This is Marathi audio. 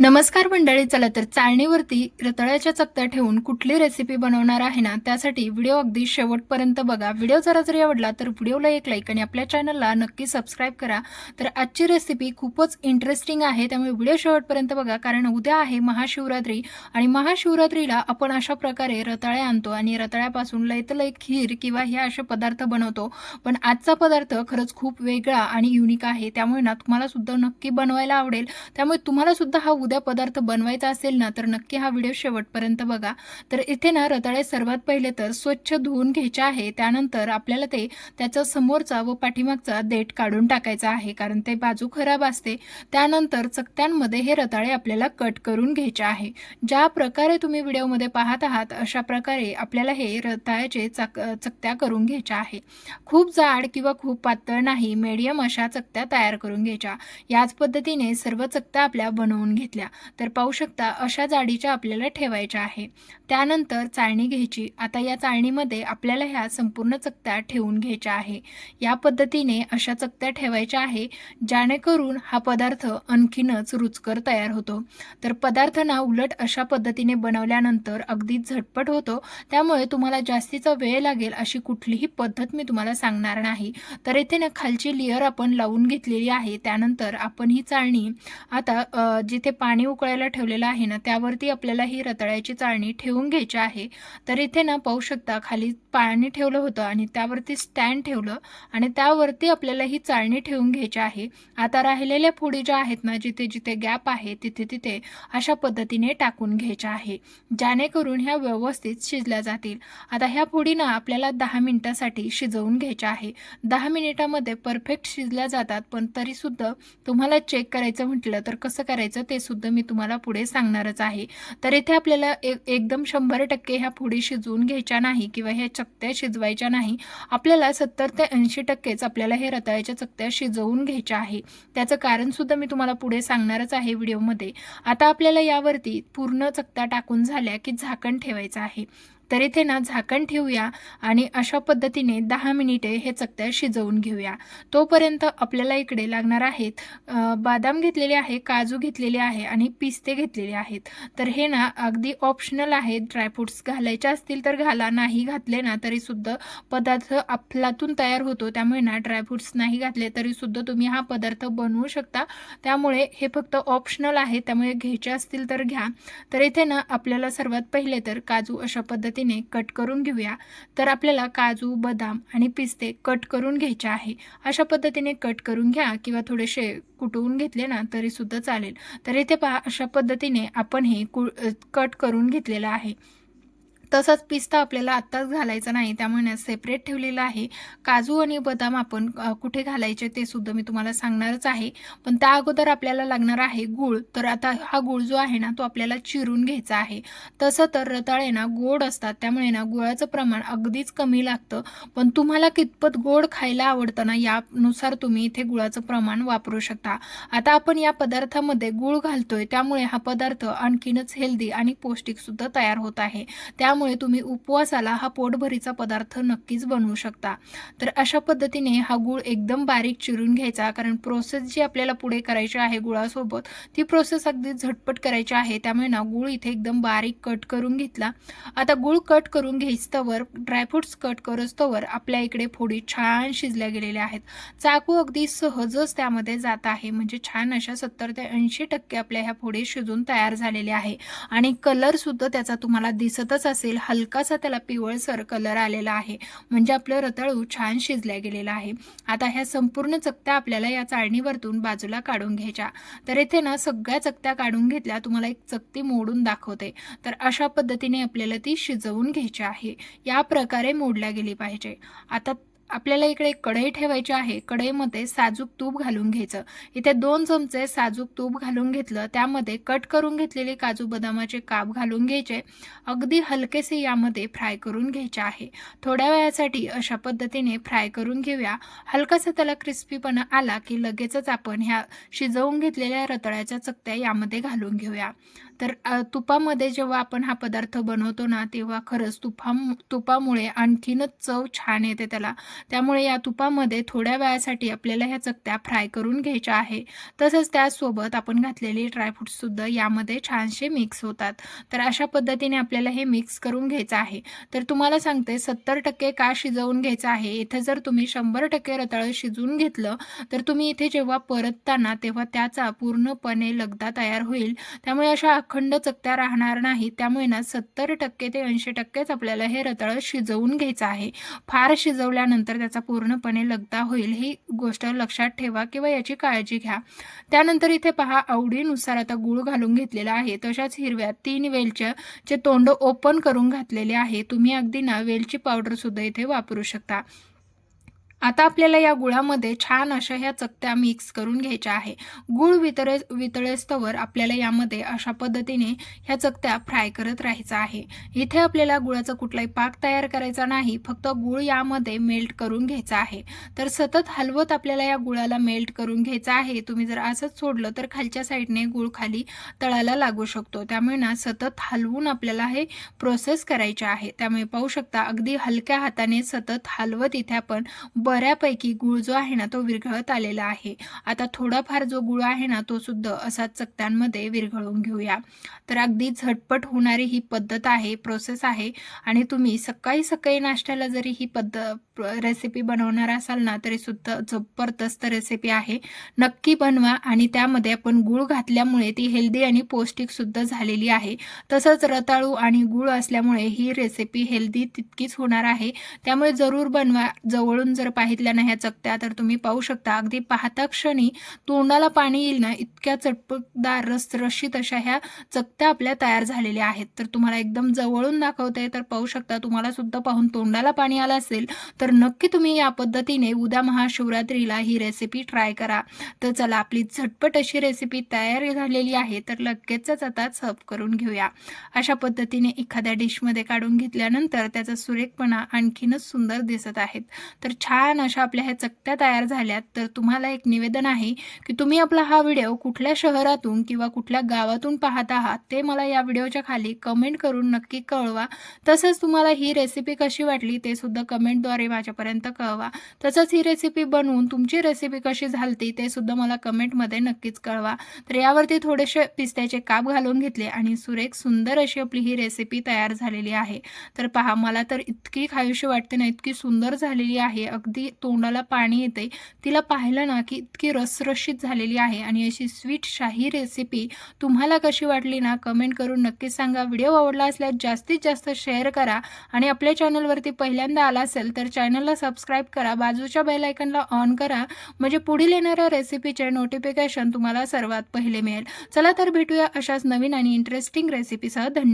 नमस्कार मंडळी चला तर चाळणीवरती रताळ्याच्या चकत्या ठेवून कुठली रेसिपी बनवणार आहे ना त्यासाठी व्हिडिओ अगदी शेवटपर्यंत बघा. व्हिडिओ जरा जरी आवडला तर व्हिडिओला एक लाईक आणि आपल्या चॅनलला नक्की सबस्क्राईब करा. तर आजची रेसिपी खूपच इंटरेस्टिंग आहे त्यामुळे व्हिडिओ शेवटपर्यंत बघा कारण उद्या आहे महाशिवरात्री आणि महाशिवरात्रीला आपण अशा प्रकारे रताळे आणतो आणि रताळ्यापासून लयत लय खीर किंवा हे असे पदार्थ बनवतो. पण आजचा पदार्थ खरंच खूप वेगळा आणि युनिक आहे त्यामुळे ना तुम्हाला सुद्धा नक्की बनवायला आवडेल. त्यामुळे तुम्हाला सुद्धा हा उद्या पदार्थ बनवायचा असेल ना तर नक्की हा व्हिडिओ शेवटपर्यंत बघा. तर इथे ना रताळे सर्वात पहिले तर स्वच्छ धुवून घ्यायचे आहे. त्यानंतर आपल्याला ते त्याचा समोरचा व पाठीमागचा देठ काढून टाकायचा आहे कारण ते बाजू खराब असते. त्यानंतर चकत्यांमध्ये हे रताळे आपल्याला कट करून घ्यायचे आहे. ज्या प्रकारे तुम्ही व्हिडिओमध्ये पाहत आहात अशा प्रकारे आपल्याला हे रताळ्याचे चक चकत्या करून घ्यायच्या आहे. खूप जाड किंवा खूप पातळ नाही मीडियम अशा चकत्या तयार करून घ्यायच्या. याच पद्धतीने सर्व चकत्या आपल्या बनवून घेतल्या तर पाहू शकता अशा जाडीच्या आपल्याला ठेवायच्या आहे. त्यानंतर चाळणी घ्यायची. आता या चाळणीमध्ये आपल्याला ह्या संपूर्ण चकत्या ठेवून घ्यायच्या आहे. या पद्धतीने अशा चकत्या ठेवायच्या आहे जेणेकरून हा पदार्थ आणखीनच रुचकर तयार होतो. तर पदार्थ ना उलट अशा पद्धतीने बनवल्यानंतर अगदी झटपट होतो. त्यामुळे तुम्हाला जास्तीचा वेळ लागेल अशी कुठलीही पद्धत मी तुम्हाला सांगणार नाही. तर येथे ना खालची लेअर आपण लावून घेतलेली आहे. त्यानंतर आपण ही चाळणी आता जिथे पा पाणी उकळायला ठेवलेलं आहे ना त्यावरती आपल्याला ही रताळ्याची चाळणी ठेवून घ्यायची आहे. तर इथे ना पाहू शकता खाली पाळणी ठेवलं होतं आणि त्यावरती स्टँड ठेवलं आणि त्यावरती आपल्याला ही चाळणी ठेवून घ्यायची आहे. आता राहिलेल्या फोडी ज्या आहेत ना जिथे जिथे गॅप आहे तिथे तिथे अशा पद्धतीने टाकून घ्यायच्या आहे. जेणेकरून ह्या व्यवस्थित शिजल्या जातील. आता ह्या फोडी आपल्याला दहा मिनिटासाठी शिजवून घ्यायच्या आहे. दहा मिनिटामध्ये परफेक्ट शिजल्या जातात पण तरीसुद्धा तुम्हाला चेक करायचं म्हटलं तर कसं करायचं ते सुद्धा मी तुम्हाला पुढे सांगणारच आहे. तर इथे आपल्याला एक एकदम शंभर टक्के ह्या फोडी शिजवून घ्यायच्या नाही किंवा ह्या चकत्या शिजवायच्या नाही. आपल्याला सत्तर ते ऐंशी टक्केच आपल्याला हे रताळ्याच्या चकत्या शिजवून घ्यायच्या आहे. त्याचं कारण सुद्धा मी तुम्हाला पुढे सांगणारच आहे व्हिडिओमध्ये. आता आपल्याला यावरती पूर्ण चकत्या टाकून झाल्या की झाकण ठेवायचं आहे. तर इथे ना झाकण ठेवूया आणि अशा पद्धतीने दहा मिनिटे हे चकत्या शिजवून घेऊया. तोपर्यंत आपल्याला इकडे लागणार आहेत बदाम बादाम घेतलेले आहे काजू घेतलेले आहे आणि पिस्ते घेतलेले आहेत. तर हे ना अगदी ऑप्शनल आहेत. ड्रायफ्रुट्स घालायचे असतील तर घाला नाही घातले ना तरीसुद्धा पदार्थ आपलातून तयार होतो. त्यामुळे ना ड्रायफ्रुट्स नाही घातले तरीसुद्धा तुम्ही हा पदार्थ बनवू शकता. त्यामुळे हे फक्त ऑप्शनल आहे. त्यामुळे घ्यायचे असतील तर घ्या. तर इथे ना आपल्याला सर्वात पहिले तर काजू अशा पद्धतीने कट करून घेऊया. तर आपल्याला काजू बदाम आणि पिस्ते कट करून घ्यायचे आहे. अशा पद्धतीने कट करून घ्या किंवा थोडेसे कुटवून घेतले ना तरी सुद्धा चालेल. तर इथे पहा अशा पद्धतीने आपण हे कु कट करून घेतलेलं आहे. तसाच पिस्ता आपल्याला आत्ताच घालायचा नाही त्यामुळे सेपरेट ठेवलेला आहे. काजू आणि बदाम आपण कुठे घालायचे ते सुद्धा मी तुम्हाला सांगणारच आहे. पण त्या अगोदर आपल्याला लागणार आहे गूळ. तर आता हा गूळ जो आहे ना तो आपल्याला चिरून घ्यायचा आहे. तसं तर रताळे ना गोड असतात त्यामुळे ना गुळाचं प्रमाण अगदीच कमी लागतं. पण तुम्हाला कितपत गोड खायला आवडतं ना यानुसार तुम्ही इथे गुळाचं प्रमाण वापरू शकता. आता आपण या पदार्थामध्ये गूळ घालतोय त्यामुळे हा पदार्थ आणखीनच हेल्दी आणि पौष्टिकसुद्धा तयार होत आहे. त्यामुळे तुम्ही उपवासाला हा पोटभरीचा पदार्थ नक्कीच बनवू शकता. तर अशा पद्धतीने हा गूळ एकदम बारीक चिरून घ्यायचा कारण प्रोसेस जी आपल्याला पुढे करायची आहे गुळासोबत ती प्रोसेस अगदी झटपट करायची आहे. त्यामुळे ना गूळ इथे एकदम बारीक कट करून घेतला. आता गूळ कट करून घ्यायस्तवर ड्रायफ्रुट्स कट करतवर आपल्या इकडे फोडी छान शिजल्या गेलेल्या आहेत. चाकू अगदी सहजच त्यामध्ये जात आहे. म्हणजे छान अशा सत्तर ते ऐंशी टक्के आपल्या ह्या फोडी शिजून तयार झालेल्या आहे. आणि कलर सुद्धा त्याचा तुम्हाला दिसतच असेल. हलकासा त्याला पिवळसर कलर आलेला आहे. म्हणजे आपलं रताळू छान शिजल्या गेलेलं आहे. आता ह्या संपूर्ण चकत्या आपल्याला या चाळणीवरतून बाजूला काढून घ्यायच्या. तर इथे ना सगळ्या चकत्या काढून घेतल्या तुम्हाला एक चकती मोडून दाखवते. तर अशा पद्धतीने आपल्याला ती शिजवून घ्यायची आहे. या प्रकारे मोडल्या गेली पाहिजे. आता आपल्याला इकडे एक कढई ठेवायची आहे. कढईमध्ये साजूक तूप घालून घ्यायचं. इथे दोन चमचे साजूक तूप घालून घेतलं. त्यामध्ये कट करून घेतलेले काजू बदामाचे काप घालून घ्यायचे. अगदी हलकेसे यामध्ये फ्राय करून घ्यायचे आहे. थोड्या वेळासाठी अशा पद्धतीने फ्राय करून घेऊया. हलकासा त्याला क्रिस्पीपणा आला की लगेचच आपण ह्या शिजवून घेतलेल्या रताळ्याच्या चकत्या यामध्ये घालून घेऊया. तर तुपामध्ये जेव्हा आपण हा पदार्थ बनवतो ना तेव्हा खरंच तुपा तुपामुळे आणखीनच चव छान येते त्याला. त्यामुळे या तुपामध्ये थोड्या वेळासाठी आपल्याला ह्या चकत्या फ्राय करून घ्यायच्या आहे. तसंच त्याचसोबत आपण घातलेली ड्रायफ्रूटसुद्धा यामध्ये छानसे मिक्स होतात. तर अशा पद्धतीने आपल्याला हे मिक्स करून घ्यायचं आहे. तर तुम्हाला सांगते सत्तर टक्के का शिजवून घ्यायचं आहे? इथे जर तुम्ही शंभर टक्के रताळं शिजवून घेतलं तर तुम्ही इथे जेव्हा परतताना तेव्हा त्याचा पूर्णपणे लगदा तयार होईल. त्यामुळे अशा अखंड चकत्या राहणार नाही. त्यामुळे ना सत्तर टक्के ते ऐंशी टक्केच आपल्याला हे रताळं शिजवून घ्यायचं आहे. फार शिजवल्यानंतर त्याचा पूर्णपणे लगदा होईल ही गोष्ट लक्षात ठेवा किंवा याची काळजी घ्या. त्यानंतर इथे पहा आवडीनुसार आता गूळ घालून घेतलेला आहे. तशाच हिरव्या तीन वेलच्या चे तोंड ओपन करून घातलेले आहे. तुम्ही अगदी ना वेलची पावडरसुद्धा इथे वापरू शकता. आता आपल्याला या गुळामध्ये छान अशा ह्या चकत्या मिक्स करून घ्यायच्या आहे. गुळ वितळे वितळेस्तवर आपल्याला यामध्ये अशा पद्धतीने ह्या चकत्या फ्राय करत राहायचं आहे. इथे आपल्याला गुळाचा कुठलाही पाक तयार करायचा नाही फक्त गुळ यामध्ये मेल्ट करून घ्यायचा आहे. तर सतत हलवत आपल्याला या गुळाला मेल्ट करून घ्यायचा आहे. तुम्ही जर असंच सोडलं तर खालच्या साईडने गुळ खाली तळाला लागू शकतो. त्यामुळे ना सतत हलवून आपल्याला हे प्रोसेस करायचे आहे. त्यामुळे पाहू शकता अगदी हलक्या हाताने सतत हलवत इथे आपण बऱ्यापैकी गुळ जो आहे ना तो विरघळत आलेला आहे. आता थोडाफार जो गुळ आहे ना तो सुद्धा असाच चकत्यांमध्ये विरघळून घेऊया. तर अगदी झटपट होणारी ही पद्धत आहे प्रोसेस आहे. आणि तुम्ही सकाळी सकाळी नाश्त्याला जरी ही पद्धत रेसिपी बनवणार असाल ना तरी सुद्धा जबरदस्त रेसिपी आहे. नक्की बनवा आणि त्यामध्ये आपण गुळ घातल्यामुळे ती हेल्दी आणि पौष्टिक सुद्धा झालेली आहे. तसंच रताळू आणि गुळ असल्यामुळे ही रेसिपी हेल्दी तितकीच होणार आहे. त्यामुळे जरूर बनवा. जवळून जर पाहितल्या ना ह्या चकत्या तर तुम्ही पाहू शकता अगदी पाहता क्षणी तोंडाला पाणी येईल ना इतक्या चटपटदार रसरशीत अशा ह्या चकत्या आपल्या तयार झालेल्या आहेत. तर तुम्हाला एकदम जवळून दाखवते तर पाहू शकता तुम्हाला सुद्धा पाहून तोंडाला पाणी आलं असेल तर नक्की तुम्ही या पद्धतीने उद्या महाशिवरात्रीला ही रेसिपी ट्राय करा. तर चला आपली झटपट अशी रेसिपी तयार झालेली आहे तर लगेचच आता सर्व करून घेऊया. अशा पद्धतीने एखाद्या डिशमध्ये काढून घेतल्यानंतर त्याचा सुरेखपणा आणखीनच सुंदर दिसत आहेत. तर छान अशा आपल्या ह्या चकत्या तयार झाल्यात. तर तुम्हाला एक निवेदन आहे की तुम्ही आपला हा व्हिडिओ कुठल्या शहरातून किंवा कुठल्या गावातून पाहत आहात ते मला या व्हिडिओच्या खाली कमेंट करून नक्की कळवा. तसंच तुम्हाला ही रेसिपी कशी वाटली ते सुद्धा कमेंटद्वारे माझ्यापर्यंत कळवा. तसंच ही रेसिपी बनवून तुमची रेसिपी कशी झालती ते सुद्धा मला कमेंटमध्ये नक्कीच कळवा. तर यावरती थोडेसे पिस्त्याचे काप घालून घेतले आणि सुरेख सुंदर अशी आपली ही रेसिपी तयार झालेली आहे. तर पहा मला तर इतकी खायुशी वाटते ना इतकी सुंदर झालेली आहे. अगदी ती तोंडाला पाणी येते तिला पाहिलं ना की इतकी रसरशीत झालेली आहे आणि अशी स्वीट शाही रेसिपी तुम्हाला कशी वाटली ना कमेंट करून नक्की सांगा. व्हिडिओ आवडला असल्यास जास्तीत जास्त शेअर करा आणि आपल्या चॅनलवरती पहिल्यांदा आला असेल तर चॅनलला सबस्क्राईब करा. बाजूच्या बेलायकनला ऑन करा. म्हणजे पुढील येणाऱ्या रेसिपीचे नोटिफिकेशन तुम्हाला सर्वात पहिले मिळेल. चला तर भेटूया अशाच नवीन आणि इंटरेस्टिंग रेसिपीसह धन्यवाद.